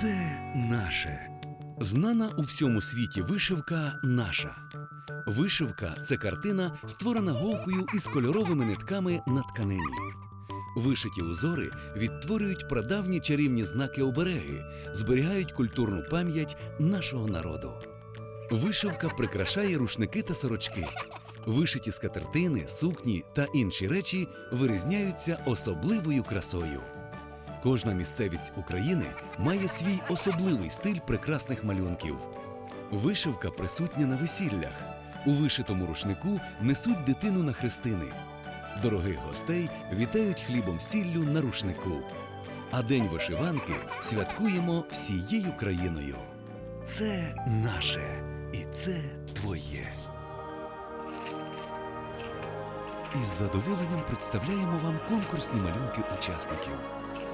Це наше. Знана у всьому світі вишивка наша. Вишивка це картина, створена голкою із кольоровими нитками на тканині. Вишиті узори відтворюють прадавні чарівні знаки обереги, зберігають культурну пам'ять нашого народу. Вишивка прикрашає рушники та сорочки. Вишиті скатертини, сукні та інші речі вирізняються особливою красою. Кожна місцевість України має свій особливий стиль прекрасних малюнків. Вишивка присутня на весіллях. У вишитому рушнику несуть дитину на хрестини. Дорогих гостей вітають хлібом сіллю на рушнику. А День вишиванки святкуємо всією країною. Це наше і це твоє. Із задоволенням представляємо вам конкурсні малюнки учасників.